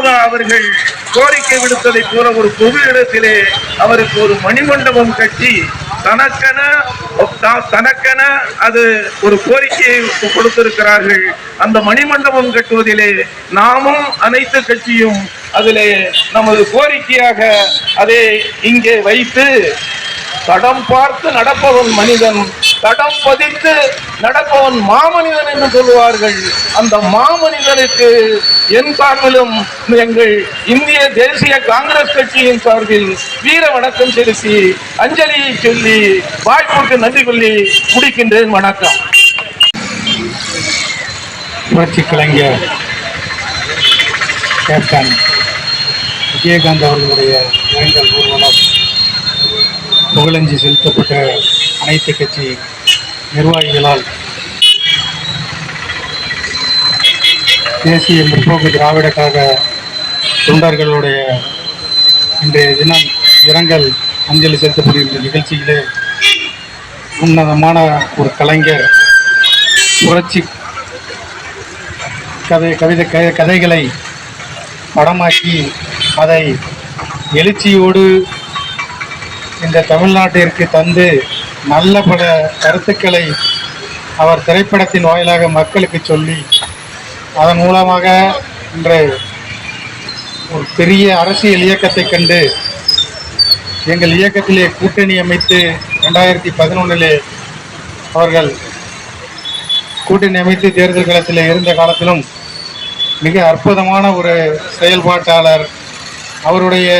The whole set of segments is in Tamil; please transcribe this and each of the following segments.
பாபா அவர்கள் கோரிக்கை விடுத்ததை போல ஒரு பொது இடத்திலே அவருக்கு ஒரு மணிமண்டபம் கட்டி தனக்கென தனக்கென அது ஒரு கோரிக்கையை கொடுத்திருக்கிறார்கள். அந்த மணிமண்டபம் கட்டுவதிலே நாமும் அனைத்து கட்சியும் அதிலே நமது கோரிக்கையாக அதை இங்கே வைத்து தடம் பார்த்து நடப்பவன் மனிதன் தடம் பதித்து நடப்பவன் மாமனிதன் என்று சொல்லுவார்கள். அந்த மாமனிதனுக்கு என் சார்பிலும் எங்கள் இந்திய தேசிய காங்கிரஸ் கட்சியின் சார்பில் வீர வணக்கம் செலுத்தி அஞ்சலியை சொல்லி வாய்ப்புக்கு நன்றி சொல்லி முடிக்கின்றேன். வணக்கம். புரட்சி கலைஞர் கேப்டன் விஜயகாந்த் அவர்களுடைய இரங்கல் ஊர்வலம் புகழஞ்சி செலுத்தப்பட்ட அனைத்து கட்சி நிர்வாகிகளால் தேசிய முற்போக்கு திராவிட கழக தொண்டர்களுடைய இன்றைய தினம் இரங்கல் அஞ்சலி செலுத்தப்படுகின்ற நிகழ்ச்சியிலே உன்னதமான ஒரு கலைஞர் புரட்சி கதை கவிதை க- கதைகளை படமாக்கி அதை எழுச்சியோடு இந்த தமிழ்நாட்டிற்கு தந்து நல்ல பல கருத்துக்களை அவர் திரைப்படத்தின் வாயிலாக மக்களுக்கு சொல்லி அதன் மூலமாக இன்று ஒரு பெரிய அரசியல் இயக்கத்தை கண்டு எங்கள் இயக்கத்திலே கூட்டணி அமைத்து ரெண்டாயிரத்தி பதினொன்றிலே அவர்கள் கூட்டணி அமைத்து தேர்தல் களத்தில் இருந்த காலத்திலும் மிக அற்புதமான ஒரு செயல்பாட்டாளர். அவருடைய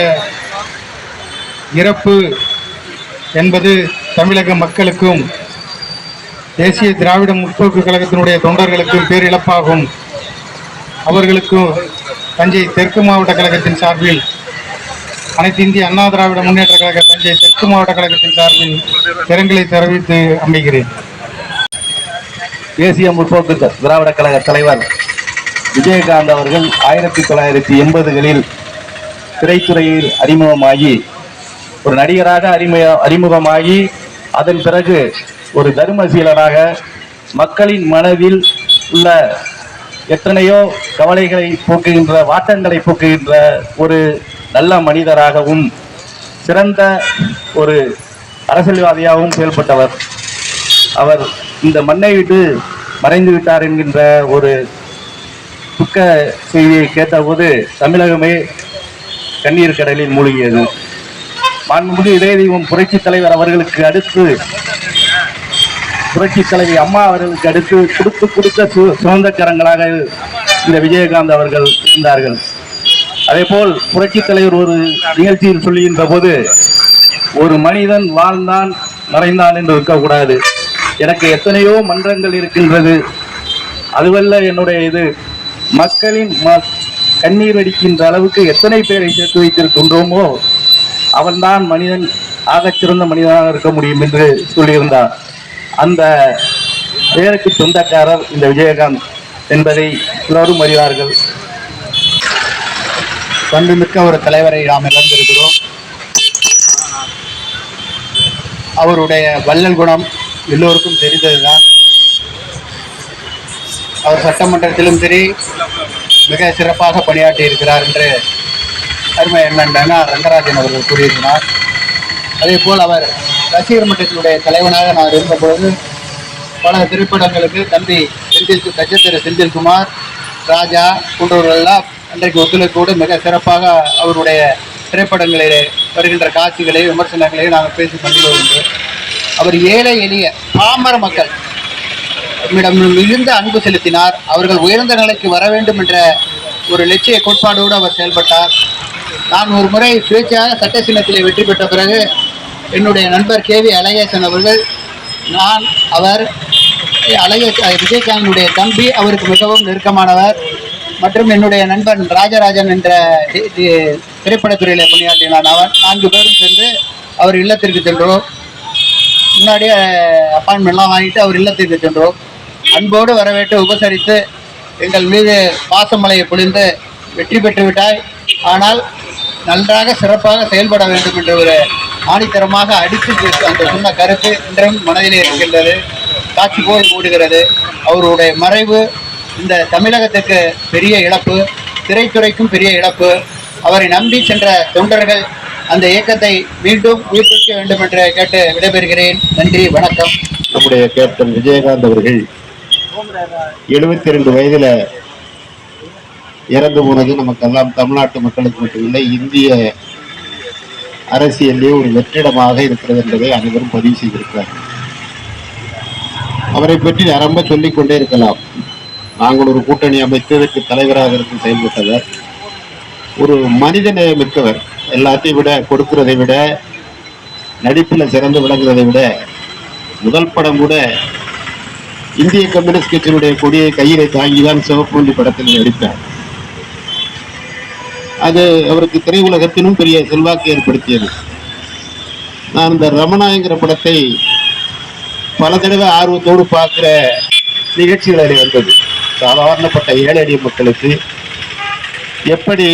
இறப்பு என்பது தமிழக மக்களுக்கும் தேசிய திராவிட முற்போக்கு கழகத்தினுடைய தொண்டர்களுக்கும் பேரிழப்பாகும். அவர்களுக்கும் தஞ்சை தெற்கு மாவட்ட கழகத்தின் சார்பில் அனைத்து இந்திய அண்ணா திராவிட முன்னேற்ற கழக தஞ்சை தெற்கு மாவட்ட கழகத்தின் சார்பில் இரங்கலை தெரிவித்து அமைகிறேன் தேசிய முற்போக்கு த- திராவிட கழக தலைவர் விஜயகாந்த் அவர்கள் ஆயிரத்தி தொள்ளாயிரத்தி எண்பதுகளில் திரைத்துறையில் அறிமுகமாகி ஒரு நடிகராக அறிமுக அறிமுகமாகி அதன் பிறகு ஒரு தர்மசீலனாக மக்களின் மனதில் உள்ள எத்தனையோ கவலைகளை போக்குகின்ற வாட்டங்களை போக்குகின்ற ஒரு நல்ல மனிதராகவும் சிறந்த ஒரு அரசியல்வாதியாகவும் செயல்பட்டவர். அவர் இந்த மண்ணை விட்டு மறைந்து விட்டார் என்கின்ற ஒரு துக்க செய்தியை கேட்டபோது தமிழகமே கண்ணீர் கடலில் மூழ்கியது. மாண்புமிகு இதய தெய்வம் புரட்சி தலைவர் அவர்களுக்கு அடுத்து புரட்சி தலைவி அம்மா அவர்களுக்கு அடுத்து கொடுத்து கொடுத்த சு- சுதந்திரக்கரங்களாக இந்த விஜயகாந்த் அவர்கள் இருந்தார்கள். அதேபோல் புரட்சி தலைவர் ஒரு நிகழ்ச்சியில் சொல்லுகின்ற போது ஒரு மனிதன் வாழ்ந்தான் மறைந்தான் என்று இருக்கக்கூடாது. எனக்கு எத்தனையோ மன்றங்கள் இருக்கின்றது. அதுவல்ல என்னுடைய இது மக்களின் ம- கண்ணீர் அடிக்கின்ற அளவுக்கு எத்தனை பேரை சேர்த்து வைத்திருக்கின்றோமோ அவன்தான் மனிதன் ஆகச் சிறந்த மனிதனாக இருக்க முடியும் என்று சொல்லியிருந்தார். அந்த பெயருக்கு சொந்தக்காரர் இந்த விஜயகாந்த் என்பதை எல்லோரும் அறிவார்கள். பண்புமிக்க ஒரு தலைவரை நாம் இழந்திருக்கிறோம். அவருடைய வள்ளல் குணம் எல்லோருக்கும் தெரிந்ததுதான். அவர் சட்டமன்றத்திலும் சரி மிக சிறப்பாக பணியாற்றி இருக்கிறார் என்று அருமை என்னென்னா ரங்கராஜன் அவர்கள் கூறியிருந்தார் அதே போல் அவர் ரசிகர் மன்றத்தினுடைய தலைவனாக நான் இருந்தபோது பல திரைப்படங்களுக்கு தம்பி செந்தில் நட்சத்திர செந்தில்குமார் ராஜா போன்றவர்களெல்லாம் அன்றைக்கு ஒத்துழைப்போடு மிக சிறப்பாக அவருடைய திரைப்படங்களிலே வருகின்ற காட்சிகளை விமர்சனங்களை நாங்கள் பேசி கொண்டு உண்டு அவர் ஏழை எளிய பாமர மக்கள் நம்மிடம் மிகுந்த அன்பு செலுத்தினார். அவர்கள் உயர்ந்த நிலைக்கு வர வேண்டும் என்ற ஒரு லட்சிய கோட்பாடோடு அவர் செயல்பட்டார். நான் ஒரு முறை சுயேட்சையாக சட்ட வெற்றி பெற்ற பிறகு என்னுடைய நண்பர் கே வி அழகேசன் அவர்கள் நான் அவர் அழகேஷ் விஜயகாந்தனுடைய தம்பி அவருக்கு மிகவும் நெருக்கமானவர் மற்றும் என்னுடைய நண்பன் ராஜராஜன் என்ற திரைப்படத்துறையில் பணியாற்றினான் அவர். நான்கு பேரும் சென்று அவர் இல்லத்திற்கு சென்றோம். முன்னாடியே அப்பாயின்மெண்ட்லாம் வாங்கிட்டு அவர் இல்லத்திற்கு சென்றோம். அன்போடு வரவேற்று உபசரித்து எங்கள் மீது பாசமலையை பொழிந்து வெற்றி பெற்று விட்டாய். ஆனால் நன்றாக சிறப்பாக செயல்பட வேண்டும் என்ற ஒரு ஆணித்தரமாக அடித்து அந்த சொன்ன கருத்து இன்றும் மனதிலே இருக்கின்றது. காட்சி போல் ஓடுகிறது அவருடைய மறைவு இந்த தமிழகத்துக்கு பெரிய இழப்பு திரைத்துறைக்கும் பெரிய இழப்பு. அவரை நம்பி சென்ற தொண்டர்கள் அந்த இயக்கத்தை மீண்டும் உயிர்ப்பிக்க வேண்டும் என்று கேட்டு விடைபெறுகிறேன். நன்றி வணக்கம். நம்முடைய கேப்டன் விஜயகாந்த் அவர்கள் எழுபத்தி ரெண்டு வயதுல இறந்து போனது நமக்கெல்லாம் தமிழ்நாட்டு மக்களுக்கு மட்டுமில்லை இந்திய அரசியலே ஒரு வெற்றிடமாக இருக்கிறது என்பதை அனைவரும் பதிவு செய்திருக்கிறார் அவரை பற்றி நிரம்ப சொல்லிக் கொண்டே இருக்கலாம். நாங்கள் ஒரு கூட்டணி அமைத்ததற்கு தலைவராக இருந்து செயல்பட்டவர் ஒரு மனித நேயமிக்கவர் எல்லாத்தையும் விட கொடுக்கிறதை விட நடிப்பில் சிறந்து விளங்குறதை விட முதல் படம் கூட இந்திய கம்யூனிஸ்ட் கட்சியினுடைய கொடியை கையிலே தாங்கிதான் சிவப்பூண்டி படத்தில் நடித்தார். அது அவருக்கு திரையுலகத்திலும் பெரிய செல்வாக்கு ஏற்படுத்தியது. நான் இந்த ரமணாங்கிற படத்தை பல தடவை ஆர்வத்தோடு பார்க்குற நிகழ்ச்சிகளில் வந்தது. சாதாரணப்பட்ட ஏழை எளிய மக்களுக்கு எப்படி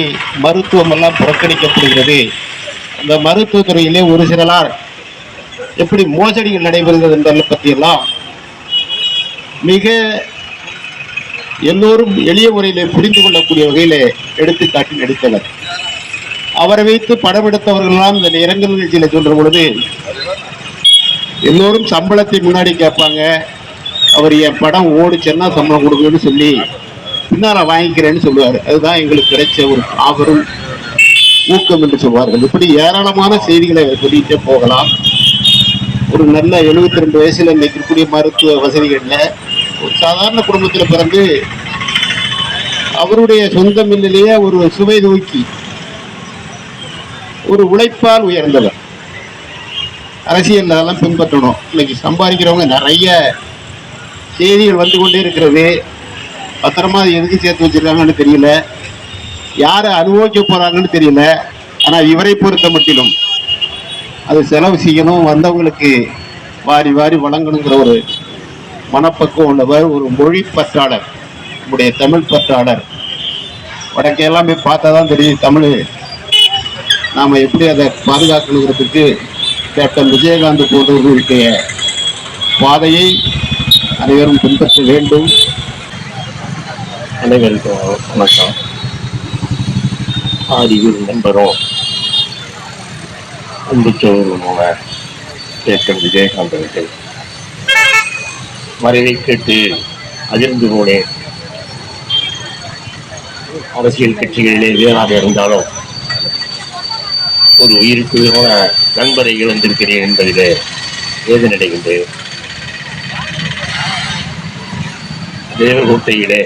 மருத்துவம் எல்லாம் புறக்கணிக்கப்படுகிறது அந்த மருத்துவத்துறையிலே ஒரு சிலரால் எப்படி மோசடிகள் நடைபெறுகிறது என்பதை பற்றியெல்லாம் மிக எல்லோரும் எளிய முறையிலே புரிந்து கொள்ளக்கூடிய வகையிலே எடுத்துக்காட்டி நடித்தவர் அவரை வைத்து படம் எடுத்தவர்கள்லாம் இந்த இரங்கல் நிகழ்ச்சியில சொல்ற பொழுது எல்லோரும் சம்பளத்தை முன்னாடி கேட்பாங்க. அவர் என் படம் ஓடிச்சேன்னா சம்பளம் கொடுக்கணும்னு சொல்லி பின்னால வாங்கிக்கிறேன்னு சொல்லுவார். அதுதான் எங்களுக்கு கிடைச்ச ஒரு ஆபரும் ஊக்கம் என்று சொல்வார்கள். இப்படி ஏராளமான செய்திகளை சொல்லிட்டே போகலாம். ஒரு நல்ல 72 ரெண்டு வயசுல இன்னைக்கு இருக்கக்கூடிய மருத்துவ வசதிகள்ல ஒரு சாதாரண குடும்பத்தில் பிறந்து அவருடைய சொந்த மில்லிலேயே ஒரு சுவை தூக்கி ஒரு உழைப்பால் உயர்ந்தவர். அரசியல் அதெல்லாம் பின்பற்றணும். இன்னைக்கு சம்பாதிக்கிறவங்க நிறைய செய்திகள் வந்து கொண்டே இருக்கிறது. பத்திரமா அது எதுக்கு சேர்த்து வச்சிருக்காங்கன்னு தெரியல. யாரை அனுபவிக்க போகிறாங்கன்னு தெரியல. ஆனால் இவரை பொறுத்த மட்டிலும் அது செலவு செய்யணும். வந்தவங்களுக்கு வாரி வாரி வழங்கணுங்கிற ஒரு மனப்பக்குவம் உள்ளவர் ஒரு மொழி பற்றாளர் நம்முடைய தமிழ் பற்றாளர். வடக்கெல்லாம் போய் பார்த்தா தான் தெரியும் தமிழ். நாம் எப்படி அதை பாதுகாக்கணுங்கிறதுக்கு கேப்டன் விஜயகாந்த் போன்றவர்களுடைய பாதையை அனைவரும் பின்பற்ற வேண்டும். அனைவருக்கும் வணக்கம். ஆதியூர் நண்பரும் அன்பு சோழருமான கேப்டன் விஜயகாந்த் அவர்கள். மறைவை கேட்டு அதிர்ந்து போனேன். அரசியல் கட்சிகளிலே வேறாக இருந்தாலும் ஒரு உயிருக்கு உயிரான நண்பரை இழந்திருக்கிறேன் என்பதிலே வேதனடைகின்றேன் தேவகோட்டையிலே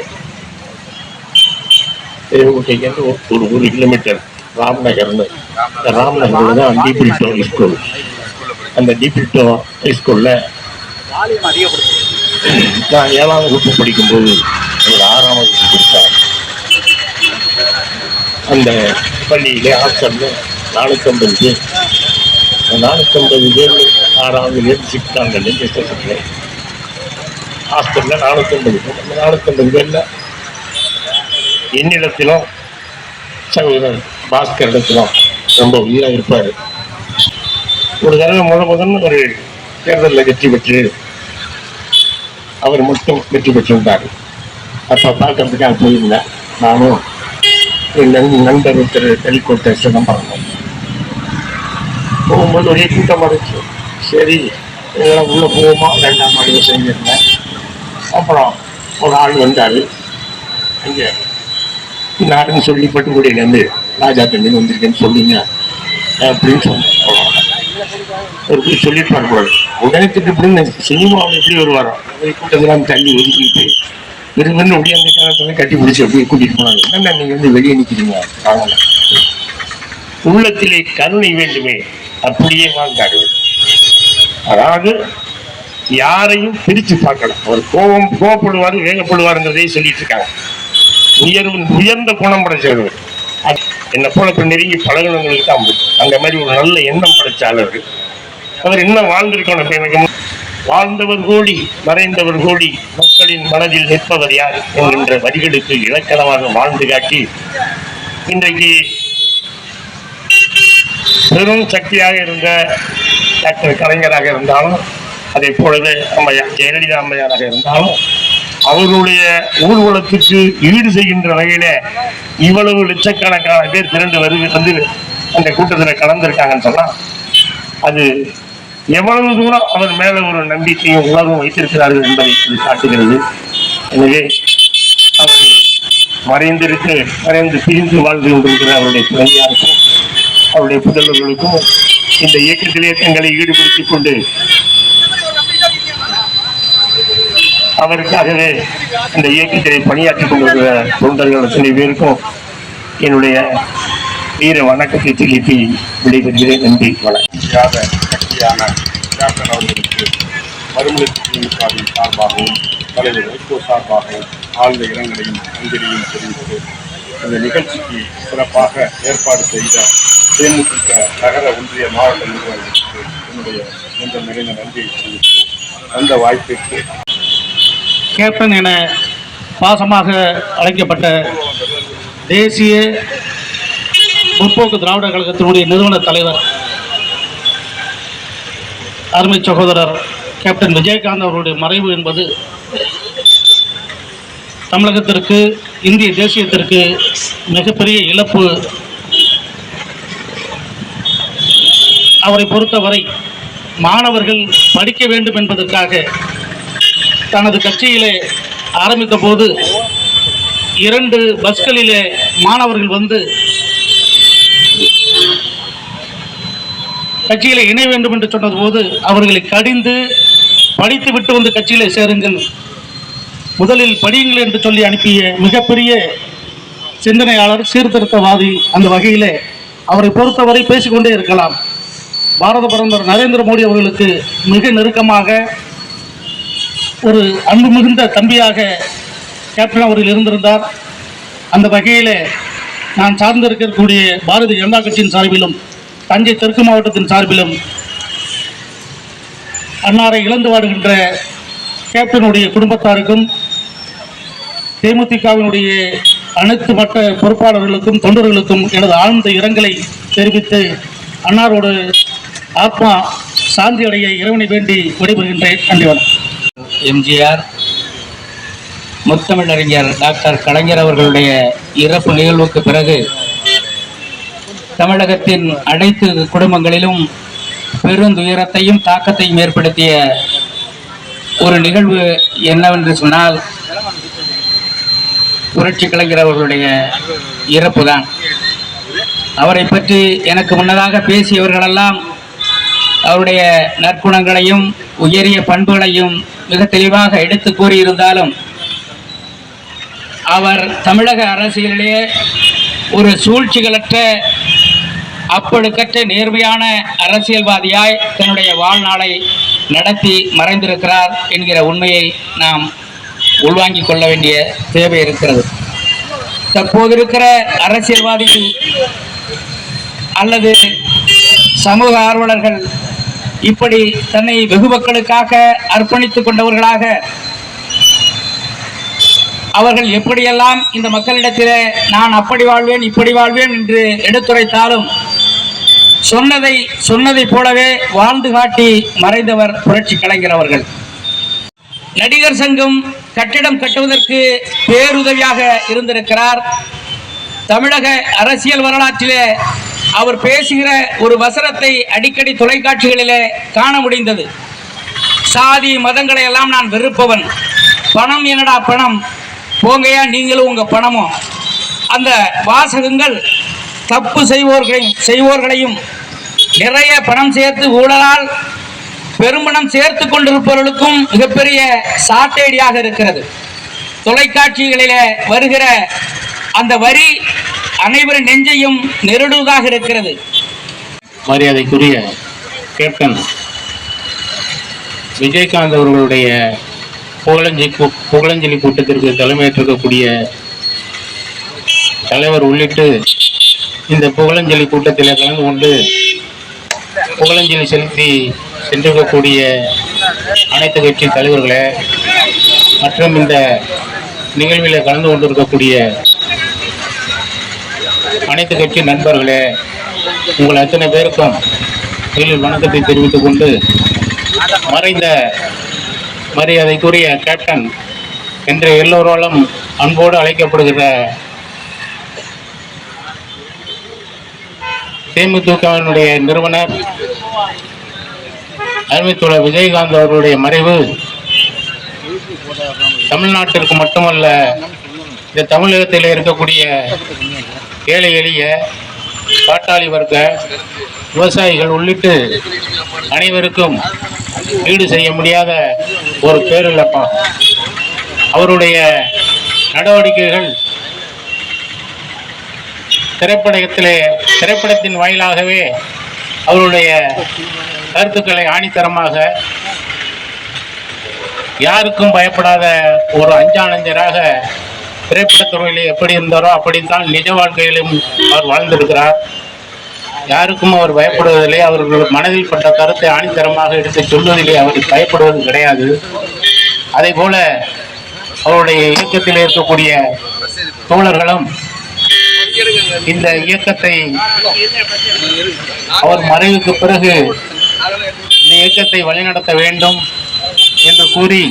தேவகோட்டைக்கு ஒரு ஒரு ஒரு கிலோமீட்டர் ராம்நகர்னு இந்த ராம்நகர்ல தான் டிபிரிட்டோ ஸ்கூல் அந்த டிபிரிட்டோ ஸ்கூல்ல நான் ஏழாம் வகுப்பு படிக்கும்போது எங்கள் ஆறாம் வகுப்பு படித்தார் அந்த பள்ளியிலே ஹாஸ்டல்ல நானூற்றம்பது பேர். நானூற்றம்பது பேர் ஆறாவது பேர் சிக்ஸ்டாண்டர்ட் டிஸ்ட்ரிக்ட்ல ஹாஸ்டலில் நானூற்றம்பது பேர். அந்த நானூற்றம்பது பேரில் என்னிடத்திலும் சகோதரர் பாஸ்கர் இடத்திலும் ரொம்ப உயிராக இருப்பார். ஒரு தடவை முத முதன் ஒரு தேர்தலில் வெற்றி பெற்று அவர் மட்டும் வெற்றி பெற்றிருந்தார். அப்போ பார்க்கறதுக்கு நான் போயிருந்தேன் நானும் என் நண்- நண்பர் ஒருத்தர் தெளிக்கோட்டை சிதம்பரம் போகும்போது ஒரே கூட்டமாக இருந்துச்சு. சரி இதெல்லாம் உள்ளே போவோமா? ரெண்டாம் மாடி செஞ்சிருந்தேன் அப்புறம் ஒரு ஆள் வந்தார். அங்கே நாடுன்னு சொல்லி பட்டுக்குடியிலேருந்து ராஜா தண்ணி வந்திருக்கேன்னு சொல்லிங்க. அப்படின்னு சொன்னேன் ஒரு போய் சொல்லிட்டு வரக்கூடாது. உடனே திட்டு சினிமாவில் எப்படி வருவாரோ அதை கூட்டத்தெல்லாம் தள்ளி ஒதுக்கிட்டு விரும்புன்னு அப்படியே அந்த காலத்துல கட்டி பிடிச்சி அப்படியே கூட்டிட்டு போனாங்க. என்னண்ணா நீங்க வந்து வெளியே நிக்கிறீங்க? வாங்கல உள்ளத்திலே கருணை வேண்டுமே அப்படியே வாழ்ந்தார்கள் அதாவது யாரையும் பிரிச்சு பார்க்கலாம் ஒரு கோபம் கோவப்படுவார் வேகப்படுவாருங்கிறதே சொல்லிட்டு இருக்காங்க. உயர்வு உயர்ந்த குணம் படைச்சவர். என்ன என்னை போல நெருங்கி பழகினவங்களுக்கு தான் பிடிக்கும். அந்த மாதிரி ஒரு நல்ல எண்ணம் படைச்சாளர் அவர் இன்னும் வாழ்ந்திருக்கணும் எனக்கு வாழ்ந்தவர் கோடி மறைந்தவர் கோடி மக்களின் மனதில் நிற்பவர் யார் என்கின்ற வரிகளுக்கு இலக்கணமாக வாழ்ந்து காட்டி இன்றைக்கு பெரும் சக்தியாக இருந்த டாக்டர் கலைஞராக இருந்தாலும் அதே போலவே அம்மையார் ஜெயலலிதா அம்மையாராக இருந்தாலும் அவர்களுடைய ஊர்வலத்துக்கு ஈடு செய்கின்ற வகையில இவ்வளவு லட்சக்கணக்கான பேர் திரண்டு வருகை வந்து அந்த கூட்டத்தில் கலந்துருக்காங்கன்னு சொன்னால் அது எவ்வளவு தூரம் அவர் மேல ஒரு நம்பிக்கையும் உணர்வும் வைத்திருக்கிறார்கள் என்பதை இது காட்டுகிறது. எனவே அவர் மறைந்திருக்கு மறைந்து பிரிந்து வாழ்ந்து கொண்டிருக்கிற அவருடைய துணைவியாருக்கும் அவருடைய புதல்வர்களுக்கும் இந்த இயக்கத்திலே தங்களை ஈடுபடுத்திக் கொண்டு அவருக்காகவே இந்த இயக்கத்திலே பணியாற்றிக் கொண்டிருக்கிற தொண்டர்கள் அத்தனை பேருக்கும் என்னுடைய வீர வணக்கத்தை செலுத்தி விடைபெறுகிறேன். நன்றி வணக்கம். இல்லாத கட்சியான கேப்டன் அவர்களுக்கு மறுமலர்ச்சி திமுகவின் சார்பாகவும் தலைவர் வைகோ சார்பாகவும் ஆழ்ந்த இரங்கலையும் அஞ்சலியும் தெரிந்தது இந்த நிகழ்ச்சிக்கு சிறப்பாக ஏற்பாடு செய்த தேமுதிக நகர ஒன்றிய மாவட்ட நிர்வாகிகளுக்கு என்னுடைய நெஞ்சம் நிறைந்த நன்றியை தெரிவித்து அந்த வாய்ப்பிற்கு கேப்டன் என பாசமாக அழைக்கப்பட்ட தேசிய முற்போக்கு திராவிட கழகத்தினுடைய நிறுவன தலைவர் அருமை சகோதரர் கேப்டன் விஜயகாந்த் அவருடைய மறைவு என்பது தமிழகத்திற்கு இந்திய தேசியத்திற்கு மிகப்பெரிய இழப்பு. அவரை பொறுத்தவரை மாணவர்கள் படிக்க வேண்டும் என்பதற்காக தனது கட்சியிலே ஆரம்பித்த போது இரண்டு பஸ்களிலே மாணவர்கள் வந்து கட்சியில இணைய வேண்டும் என்று சொன்னது போது அவர்களை கடிந்து படித்து விட்டு வந்து கட்சியில சேருங்கள். முதலில் படியுங்கள் என்று சொல்லி அனுப்பிய மிகப்பெரிய சிந்தனையாளர் சீர்திருத்தவாதி அந்த வகையிலே அவரை பொறுத்தவரை பேசிக்கொண்டே இருக்கலாம். பாரத பிரதமர் நரேந்திர மோடி அவர்களுக்கு மிக நெருக்கமாக ஒரு அன்பு மிகுந்த தம்பியாக கேப்டன் அவர்கள் இருந்திருந்தார். அந்த வகையில் நான் சார்ந்திருக்கக்கூடிய பாரதிய ஜனதா கட்சியின் சார்பிலும் தஞ்சை தெற்கு மாவட்டத்தின் சார்பிலும் அன்னாரை இழந்து வாடுகின்ற கேப்டனுடைய குடும்பத்தாருக்கும் தேமுதிகவினுடைய அனைத்து மற்ற பொறுப்பாளர்களுக்கும் தொண்டர்களுக்கும் எனது ஆழ்ந்த இரங்கலை தெரிவித்து அன்னாரோடு ஆத்மா சாந்தி அடைய இறைவனை வேண்டி விடைபெறுகின்றேன். நன்றி வணக்கம். எம்ஜிஆர் முத்தமிழறிஞர் டாக்டர் கலைஞர் அவர்களுடைய இறப்பு நிகழ்வுக்கு பிறகு தமிழகத்தின் அனைத்து குடும்பங்களிலும் பெருந்துயரத்தையும் தாக்கத்தையும் ஏற்படுத்திய ஒரு நிகழ்வு என்னவென்று சொன்னால் புரட்சி கலைஞர் அவர்களுடைய இறப்பு தான் அவரை பற்றி எனக்கு முன்னதாக பேசியவர்களெல்லாம் அவருடைய நற்குணங்களையும் உயரிய பண்புகளையும் மிக தெளிவாக எடுத்து கூறியிருந்தாலும் அவர் தமிழக அரசியலிலே ஒரு சூழ்ச்சிகளற்ற அப்பழுக்கற்ற நேர்மையான அரசியல்வாதியாய் தன்னுடைய வாழ்நாளை நடத்தி மறைந்திருக்கிறார் என்கிற உண்மையை நாம் உள்வாங்கிக் கொள்ள வேண்டிய தேவை இருக்கிறது. தற்போது இருக்கிற அரசியல்வாதிகள் அல்லது சமூக ஆர்வலர்கள் இப்படி தன்னை வெகு மக்களுக்காக அர்ப்பணித்துக் கொண்டவர்களாக அவர்கள் எப்படியெல்லாம் இந்த மக்களிடத்தில் நான் அப்படி வாழ்வேன் இப்படி வாழ்வேன் என்று எடுத்துரைத்தாலும் சொன்னதை சொன்னதைப் போலவே வாழ்ந்து காட்டி மறைந்தவர் புரட்சி கலைஞர் அவர்கள். நடிகர் சங்கம் கட்டிடம் கட்டுவதற்கு பேருதவியாக இருந்திருக்கிறார். தமிழக அரசியல் வரலாற்றிலே அவர் பேசுகிற ஒரு வசனத்தை அடிக்கடி தொலைக்காட்சிகளிலே காண முடிந்தது. சாதி மதங்களை எல்லாம் நான் வெறுப்பவன். பணம் என்னடா பணம்? போங்கயா நீங்களும் உங்க பணமும் அந்த வாசகங்கள் தப்பு செய்வோர்களையும் செய்வோர்களையும் நிறைய பணம் சேர்த்து ஊழலால் பெரும்பணம் சேர்த்து கொண்டிருப்பவர்களுக்கும் மிகப்பெரிய சாட்டேடியாக இருக்கிறது. தொலைக்காட்சிகளில வருகிற அந்த வரி அனைவரின் நெஞ்சையும் நெருடுவதாக இருக்கிறது. மரியாதைக்குரிய கேப்டன் விஜயகாந்த் அவர்களுடைய புகழஞ்சி புகழஞ்சலி கூட்டத்திற்கு தலைமையேற்றிருக்கக்கூடிய தலைவர் உள்ளிட்டு இந்த புகழஞ்சலி கூட்டத்தில் கலந்து கொண்டு புகழஞ்சலி செலுத்தி சென்றிருக்கக்கூடிய அனைத்து கட்சி தலைவர்களே மற்றும் இந்த நிகழ்வில் கலந்து கொண்டிருக்கக்கூடிய அனைத்து கட்சி நண்பர்களே உங்கள் அத்தனை பேருக்கும் முதலில் வணக்கத்தை தெரிவித்துக் கொண்டு மறைந்த மரியாதைக்குரிய கேப்டன் என்று எல்லோராலும் அன்போடு அழைக்கப்படுகிற தேமுதிகவினுடைய நிறுவனர் அருமைத்தோழர் விஜயகாந்த் அவர்களுடைய மறைவு தமிழ்நாட்டிற்கு மட்டுமல்ல இந்த தமிழகத்தில் இருக்கக்கூடிய ஏழை எளிய பாட்டாளி வர்க்க விவசாயிகள் உள்ளிட்டு அனைவருக்கும் ஈடு செய்ய முடியாத ஒரு பேரிழப்பாகும். அவருடைய நடவடிக்கைகள் திரைப்படத்திலே திரைப்படத்தின் வாயிலாகவே அவருடைய கருத்துக்களை ஆணித்தரமாக யாருக்கும் பயப்படாத ஒரு அஞ்சானஞ்சராக திரைப்படத்துறையிலே எப்படி இருந்தாரோ அப்படித்தான் நிஜ வாழ்க்கையிலும் அவர் வாழ்ந்திருக்கிறார். யாருக்கும் அவர் பயப்படுவதில்லை. அவர்கள் மனதில் பட்ட கருத்தை ஆணித்தரமாக எடுத்து சொல்வதிலே அவர் பயப்படுவது கிடையாது. அதே போல அவருடைய இயக்கத்தில் இருக்கக்கூடிய தோழர்களும் இந்த இயக்கத்தை அவர் மறைவுக்கு பிறகு இந்த இயக்கத்தை வழிநடத்த வேண்டும் என்று கூறி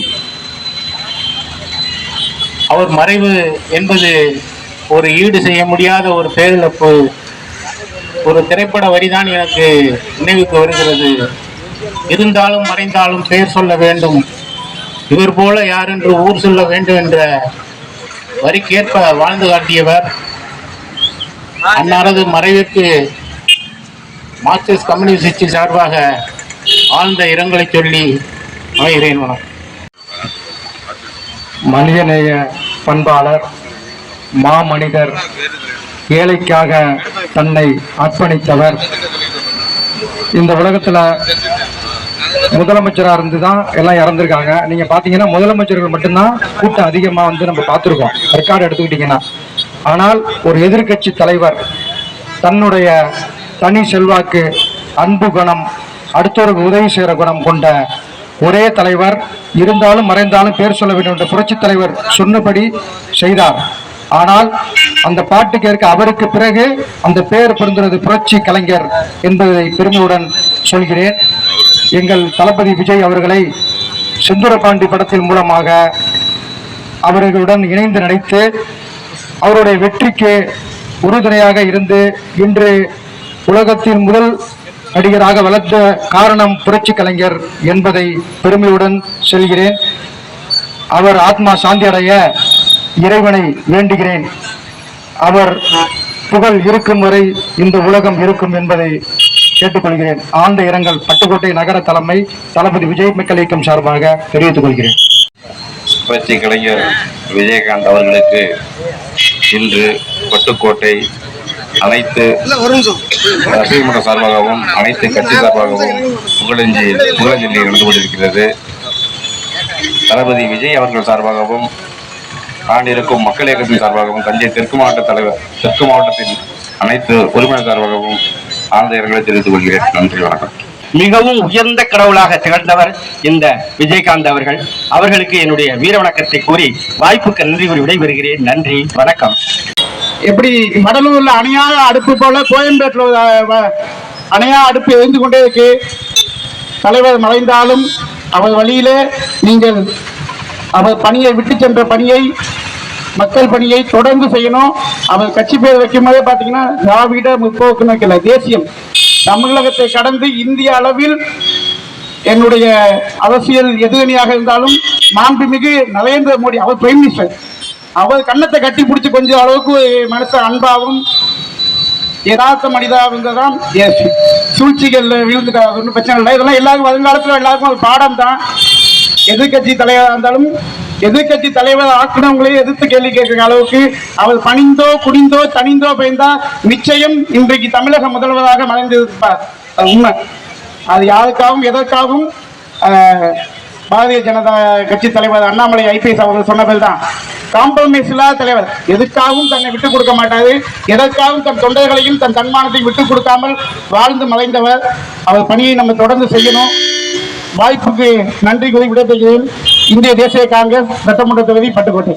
அவர் மறைவு என்பது ஒரு ஈடு செய்ய முடியாத ஒரு பேரிழப்பு ஒரு திரைப்பட வரிதான் எனக்கு நினைவுக்கு வருகிறது. இருந்தாலும் மறைந்தாலும் பெயர் சொல்ல வேண்டும். இவர் போல யார் என்று ஊர் சொல்ல வேண்டும் என்ற வரிக்கேற்ப வாழ்ந்து காட்டியவர் அன்னாரது மறைவிற்கு மார்க்சிஸ்ட் கம்யூனிஸ்ட் கட்சி சார்பாக ஆழ்ந்த இரங்கலை சொல்லி அமைகிறேன் வணக்கம். மனிதநேய பண்பாளர் மாமனிதர் ஏழைக்காக தன்னை அர்ப்பணித்தவர். இந்த உலகத்துல முதலமைச்சரா இருந்து தான் எல்லாம் இறந்துருக்காங்க. நீங்க பாத்தீங்கன்னா முதலமைச்சர்கள் மட்டும்தான் கூட்டம் அதிகமா வந்து நம்ம பார்த்துருக்கோம். ரெக்கார்டு எடுத்துக்கிட்டீங்கன்னா. ஆனால் ஒரு எதிர்க்கட்சி தலைவர் தன்னுடைய தனி செல்வாக்கு அன்பு குணம் அடுத்தவருக்கு உதவி செய்கிற குணம் கொண்ட ஒரே தலைவர் இருந்தாலும் மறைந்தாலும் பேர் சொல்ல வேண்டும் என்ற புரட்சி தலைவர் சொன்னபடி செய்தார். ஆனால் அந்த பாட்டுக்கு இருக்க அவருக்கு பிறகு அந்த பெயர் பிறந்தது புரட்சி கலைஞர் என்பதை பெருமையுடன் சொல்கிறேன். எங்கள் தளபதி விஜய் அவர்களை செந்துரபாண்டி படத்தின் மூலமாக அவர்களுடன் இணைந்து நடித்து அவருடைய வெற்றிக்கு உறுதுணையாக இருந்து இன்று உலகத்தின் முதல் நடிகராக வளர்ந்த காரணம் புரட்சி கலைஞர் என்பதை பெருமையுடன் சொல்கிறேன். அவர் ஆத்மா சாந்தி அடைய இறைவனை வேண்டுகிறேன். அவர் புகழ் இருக்கும் வரை இந்த உலகம் இருக்கும் என்பதை கேட்டுக்கொள்கிறேன். ஆழ்ந்த இரங்கல். பட்டுக்கோட்டை நகர தலைமை தளபதி விஜய் மக்கள் இயக்கம் சார்பாக தெரிவித்துக் கொள்கிறேன். புரட்சி கலைஞர் விஜயகாந்த் அவர்களுக்கு இன்று பட்டுக்கோட்டை அனைத்து ரசிகர் மன்ற சார்பாகவும் அனைத்து கட்சி சார்பாகவும் புகழஞ்சி புகழஞ்சலி நடந்து கொண்டிருக்கிறது. தளபதி விஜய் அவர்கள் சார்பாகவும் ஆண்டிருக்கும் மக்கள் இயக்கத்தின் சார்பாகவும் தஞ்சை தெற்கு மாவட்ட தலைவர் தெற்கு மாவட்டத்தின் அனைத்து உறுப்பினர் சார்பாகவும் ஆழ்ந்த இரங்கலை தெரிவித்துக் கொள்கிறேன். நன்றி வணக்கம். மிகவும் உயர்ந்த கடவுளாக திகழ்ந்தவர் இந்த விஜயகாந்த் அவர்கள். அவர்களுக்கு என்னுடைய வீர வணக்கத்தை கூறி வாய்ப்புக்கு நன்றி கூறி விடைபெறுகிறேன். நன்றி வணக்கம். எப்படி வடலூர்ல அணையாத அடுப்பு போல கோயம்பேட்டில் அணையா அடுப்பு எரிந்து கொண்டே இருக்கு. தலைவர் மறைந்தாலும் அவர் வழியிலே நீங்கள் அவர் பணியை விட்டு சென்ற பணியை மக்கள் பணியை தொடர்ந்து செய்யணும். அவர் கட்சி பேர் வைக்கும் போதே பார்த்தீங்கன்னா திராவிட முற்போக்குன்னு வைக்கல தேசியம். தமிழகத்தை கடந்து இந்திய அளவில் என்னுடைய அரசியல் எதிரணியாக இருந்தாலும் மாண்புமிகு நரேந்திர மோடி அவர் பிரைம் மினிஸ்டர் அவர் கன்னத்தை கட்டி பிடிச்சி கொஞ்சம் அளவுக்கு மனசு அன்பாகவும் யதார்த்த மனிதாவும் தான் சூழ்ச்சிகள்ல விழுந்துட்டாங்க ஒன்றும் பிரச்சனை இல்லை. இதெல்லாம் எல்லாருக்கும் வருங்காலத்தில் எல்லாருக்கும் ஒரு பாடம் தான் எதிர்கட்சி தலைவராக இருந்தாலும் எதிர்கட்சி தலைவர் ஆக்கினவங்களே எதிர்த்து கேள்வி கேட்கிற அளவுக்கு அவர் பணிந்தோ குடிந்தோ தனிந்தோ பயந்தா நிச்சயம் இன்றைக்கு தமிழக முதல்வராக மறைந்திருப்பார். உண்மை. அது யாருக்காகவும் எதற்காகவும் பாரதிய ஜனதா கட்சி தலைவர் அண்ணாமலை ஐபிஎஸ் அவர்கள் சொன்னதில் தான் காம்ப்ரமைஸ் இல்லாத தலைவர் எதுக்காகவும் தன்னை விட்டுக் கொடுக்க மாட்டாரு. எதற்காகவும் தன் தொண்டர்களையும் தன் தன்மானத்தையும் விட்டுக் கொடுக்காமல் வாழ்ந்து மறைந்தவர். அவர் பணியை நம்ம தொடர்ந்து செய்யணும். வாய்ப்புக்கு நன்றி கூறி விடைபெறுகிறேன். இந்திய தேசிய காங்கிரஸ் சட்டமன்ற தொகுதி பட்டுக்கோட்டை.